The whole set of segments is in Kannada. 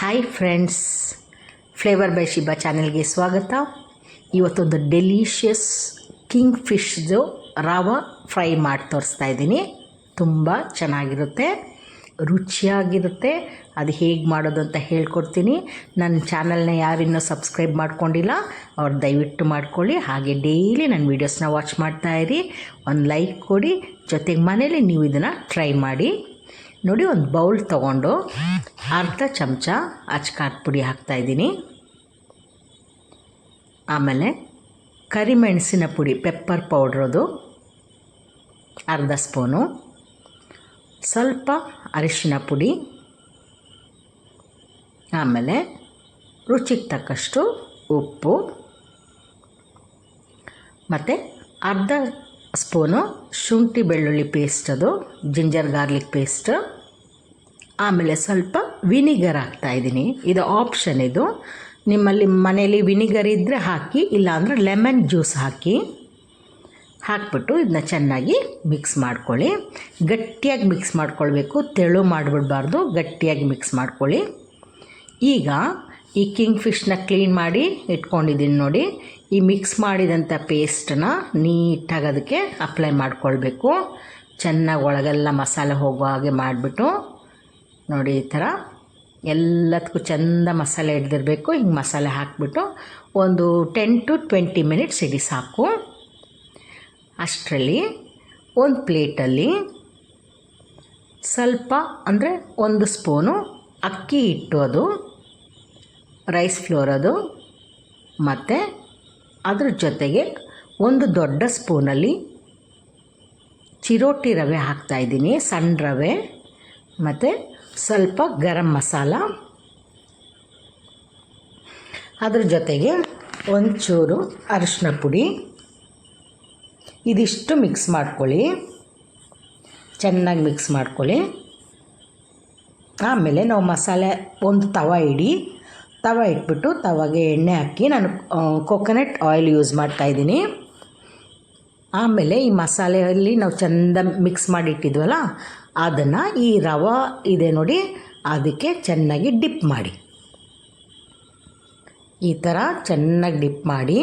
Hi friends flavour by Shiba ಚಾನೆಲ್ಗೆ ಸ್ವಾಗತ. ಇವತ್ತೊಂದು ಡೆಲಿಷಿಯಸ್ ಕಿಂಗ್ ಫಿಶ್ದು ರವ ಫ್ರೈ ಮಾಡಿ ತೋರಿಸ್ತಾ ಇದ್ದೀನಿ. ತುಂಬ ಚೆನ್ನಾಗಿರುತ್ತೆ, ರುಚಿಯಾಗಿರುತ್ತೆ. ಅದು ಹೇಗೆ ಮಾಡೋದು ಅಂತ ಹೇಳ್ಕೊಡ್ತೀನಿ. ನನ್ನ ಚಾನಲ್ನ ಯಾರಿನ್ನೂ ಸಬ್ಸ್ಕ್ರೈಬ್ ಮಾಡ್ಕೊಂಡಿಲ್ಲ, ಅವ್ರು ದಯವಿಟ್ಟು ಮಾಡ್ಕೊಳ್ಳಿ. ಹಾಗೆ ಡೈಲಿ ನನ್ನ ವೀಡಿಯೋಸ್ನ ವಾಚ್ ಮಾಡ್ತಾ ಇರಿ. ಒಂದು ಲೈಕ್ ಕೊಡಿ, ಜೊತೆಗೆ ಮನೇಲಿ ನೀವು ಇದನ್ನು ಟ್ರೈ ಮಾಡಿ. ನೋಡಿ ಒಂದು ಬೌಲ್ ತೊಗೊಂಡು ಅರ್ಧ ಚಮಚ ಅಚ್ಕಾರದ ಪುಡಿ ಹಾಕ್ತಾಯಿದ್ದೀನಿ ಆಮೇಲೆ ಕರಿಮೆಣಸಿನ ಪುಡಿ ಪೆಪ್ಪರ್ ಪೌಡ್ರದು ಅರ್ಧ ಸ್ಪೂನು. ಸ್ವಲ್ಪ ಅರಿಶಿನ ಪುಡಿ. ಆಮೇಲೆ ರುಚಿಗೆ ತಕ್ಕಷ್ಟು ಉಪ್ಪು. ಮತ್ತು ಅರ್ಧ ಸ್ಪೂನು ಶುಂಠಿ ಬೆಳ್ಳುಳ್ಳಿ ಪೇಸ್ಟ್ ಅದು ಜಿಂಜರ್ ಗಾರ್ಲಿಕ್ ಪೇಸ್ಟ್ ಆಮೇಲೆ ಸ್ವಲ್ಪ ವಿನಿಗರ್ ಹಾಕ್ತಾಯಿದ್ದೀನಿ ಇದು ಆಪ್ಷನ್ ಇದು. ನಿಮ್ಮಲ್ಲಿ ಮನೇಲಿ ವಿನಿಗರ್ ಇದ್ದರೆ ಹಾಕಿ, ಇಲ್ಲಾಂದರೆ ಲೆಮನ್ ಜ್ಯೂಸ್ ಹಾಕಿ. ಹಾಕ್ಬಿಟ್ಟು ಇದನ್ನ ಚೆನ್ನಾಗಿ ಮಿಕ್ಸ್ ಮಾಡ್ಕೊಳ್ಳಿ. ಗಟ್ಟಿಯಾಗಿ ಮಿಕ್ಸ್ ಮಾಡ್ಕೊಳ್ಬೇಕು. ತೆಳು ಮಾಡಿಬಿಡ್ಬಾರ್ದು. ಗಟ್ಟಿಯಾಗಿ ಮಿಕ್ಸ್ ಮಾಡ್ಕೊಳ್ಳಿ. ಈಗ ಈ ಕಿಂಗ್ ಫಿಶ್ನ ಕ್ಲೀನ್ ಮಾಡಿ ಇಟ್ಕೊಂಡಿದ್ದೀನಿ ನೋಡಿ. ಈ ಮಿಕ್ಸ್ ಮಾಡಿದಂಥ ಪೇಸ್ಟನ್ನ ನೀಟಾಗಿ ಅದಕ್ಕೆ ಅಪ್ಲೈ ಮಾಡ್ಕೊಳ್ಬೇಕು. ಚೆನ್ನಾಗಿ ಒಳಗೆಲ್ಲ ಮಸಾಲೆ ಹೋಗೋ ಹಾಗೆ ಮಾಡಿಬಿಟ್ಟು ನೋಡಿ ಈ ಥರ. ಎಲ್ಲದಕ್ಕೂ ಚೆಂದ ಮಸಾಲೆ ಹಿಡ್ದಿರಬೇಕು. ಹಿಂಗೆ ಮಸಾಲೆ ಹಾಕಿಬಿಟ್ಟು ಒಂದು ಟೆನ್ ಟು ಟ್ವೆಂಟಿ ಮಿನಿಟ್ಸ್ ಇಡಿ ಸಾಕು. ಅಷ್ಟರಲ್ಲಿ ಒಂದು ಪ್ಲೇಟಲ್ಲಿ ಸ್ವಲ್ಪ ಅಂದರೆ ಒಂದು ಸ್ಪೂನು ಅಕ್ಕಿ ಹಿಟ್ಟು ಅದು, ರೈಸ್ ಫ್ಲೋರ್ ಅದು, ಮತ್ತು ಅದ್ರ ಜೊತೆಗೆ ಒಂದು ದೊಡ್ಡ ಸ್ಪೂನಲ್ಲಿ ಚಿರೋಟಿ ರವೆ ಹಾಕ್ತಾಯಿದ್ದೀನಿ ಸಣ್ಣ ರವೆ, ಮತ್ತು ಸ್ವಲ್ಪ ಗರಂ ಮಸಾಲ. ಅದ್ರ ಜೊತೆಗೆ ಒಂಚೂರು ಅರಿಶಿನ ಪುಡಿ. ಇದಿಷ್ಟು ಮಿಕ್ಸ್ ಮಾಡ್ಕೊಳ್ಳಿ. ಚೆನ್ನಾಗಿ ಮಿಕ್ಸ್ ಮಾಡ್ಕೊಳ್ಳಿ. ಆಮೇಲೆ ನಾವು ಮಸಾಲೆ ಒಂದು ತವ ಇಡಿ. ತವ ಇಟ್ಬಿಟ್ಟು ತವಾಗೆ ಎಣ್ಣೆ ಹಾಕಿ ನಾನು ಕೊಕೊನಟ್ ಆಯಿಲ್ ಯೂಸ್ ಮಾಡ್ತಾಯಿದ್ದೀನಿ ಆಮೇಲೆ ಈ ಮಸಾಲೆಯಲ್ಲಿ ನಾವು ಚೆಂದ ಮಿಕ್ಸ್ ಮಾಡಿಟ್ಟಿದ್ವಲ್ಲ ಅದನ್ನು ಈ ರವೆ ಇದೆ ನೋಡಿ, ಅದಕ್ಕೆ ಚೆನ್ನಾಗಿ ಡಿಪ್ ಮಾಡಿ. ಈ ಥರ ಚೆನ್ನಾಗಿ ಡಿಪ್ ಮಾಡಿ.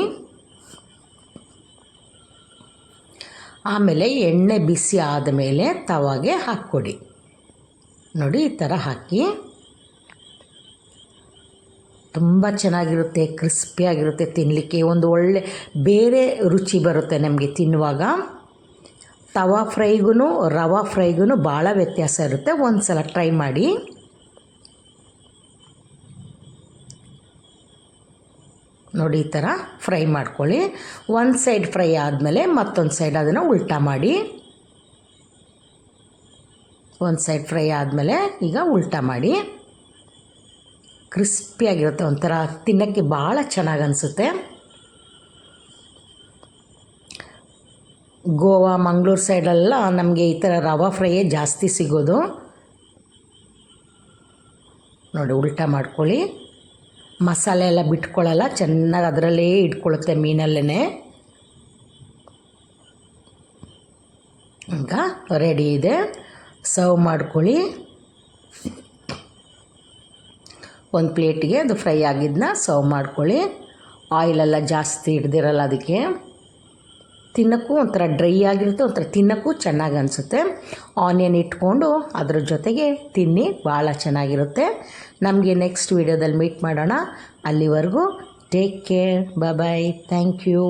ಆಮೇಲೆ ಎಣ್ಣೆ ಬಿಸಿ ಆದ ಮೇಲೆ ತವಾಗೆ ಹಾಕ್ಕೊಡಿ. ನೋಡಿ, ಈ ಥರ ಹಾಕಿ. ತುಂಬ ಚೆನ್ನಾಗಿರುತ್ತೆ, ಕ್ರಿಸ್ಪಿಯಾಗಿರುತ್ತೆ ತಿನ್ನಲಿಕ್ಕೆ ಒಂದು ಒಳ್ಳೆ, ಬೇರೆ ರುಚಿ ಬರುತ್ತೆ ನಮಗೆ ತಿನ್ನುವಾಗ. ತವಾ ಫ್ರೈಗೂ ರವಾ ಫ್ರೈಗೂ ಭಾಳ ವ್ಯತ್ಯಾಸ ಇರುತ್ತೆ. ಒಂದು ಸಲ ಟ್ರೈ ಮಾಡಿ. ನೋಡಿ ಈ ಥರ ಫ್ರೈ ಮಾಡ್ಕೊಳ್ಳಿ. ಒಂದು ಸೈಡ್ ಫ್ರೈ ಆದಮೇಲೆ ಮತ್ತೊಂದು ಸೈಡ್ ಅದನ್ನು ಉಲ್ಟಾ ಮಾಡಿ. ಒಂದು ಸೈಡ್ ಫ್ರೈ ಆದಮೇಲೆ ಈಗ ಉಲ್ಟಾ ಮಾಡಿ. ಕ್ರಿಸ್ಪಿಯಾಗಿರುತ್ತೆ ಒಂಥರ ತಿನ್ನೋಕ್ಕೆ ಭಾಳ ಚೆನ್ನಾಗಿ ಅನಿಸುತ್ತೆ. ಗೋವಾ, ಮಂಗಳೂರು ಸೈಡೆಲ್ಲ ನಮಗೆ ಈ ಥರ ರವಾ ಫ್ರೈಯೇ ಜಾಸ್ತಿ ಸಿಗೋದು. ನೋಡಿ, ಉಲ್ಟಾ ಮಾಡ್ಕೊಳ್ಳಿ. ಮಸಾಲೆ ಎಲ್ಲ ಬಿಟ್ಕೊಳ್ಳಲ್ಲ, ಚೆನ್ನಾಗಿ ಅದರಲ್ಲೇ ಇಟ್ಕೊಳ್ಳುತ್ತೆ ಮೀನಲ್ಲೇ ಈಗ ರೆಡಿ ಇದೆ. ಸರ್ವ್ ಮಾಡ್ಕೊಳ್ಳಿ. ಒಂದು ಪ್ಲೇಟಿಗೆ ಅದು ಫ್ರೈ ಆಗಿದ್ದನ್ನ ಸರ್ವ್ ಮಾಡ್ಕೊಳ್ಳಿ. ಆಯಿಲೆಲ್ಲ ಜಾಸ್ತಿ ಹಿಡ್ದಿರಲ್ಲ ಅದಕ್ಕೆ. ತಿನ್ನೋಕ್ಕೂ ಒಂಥರ ಡ್ರೈ ಆಗಿರುತ್ತೆ, ಒಂಥರ ತಿನ್ನೋಕ್ಕೂ ಚೆನ್ನಾಗಿ ಅನಿಸುತ್ತೆ. ಆನಿಯನ್ ಇಟ್ಕೊಂಡು ಅದ್ರ ಜೊತೆಗೆ ತಿನ್ನಿ, ಭಾಳ ಚೆನ್ನಾಗಿರುತ್ತೆ. ನಮಗೆ ನೆಕ್ಸ್ಟ್ ವೀಡಿಯೋದಲ್ಲಿ ಮೀಟ್ ಮಾಡೋಣ. ಅಲ್ಲಿವರೆಗೂ take care bye thank you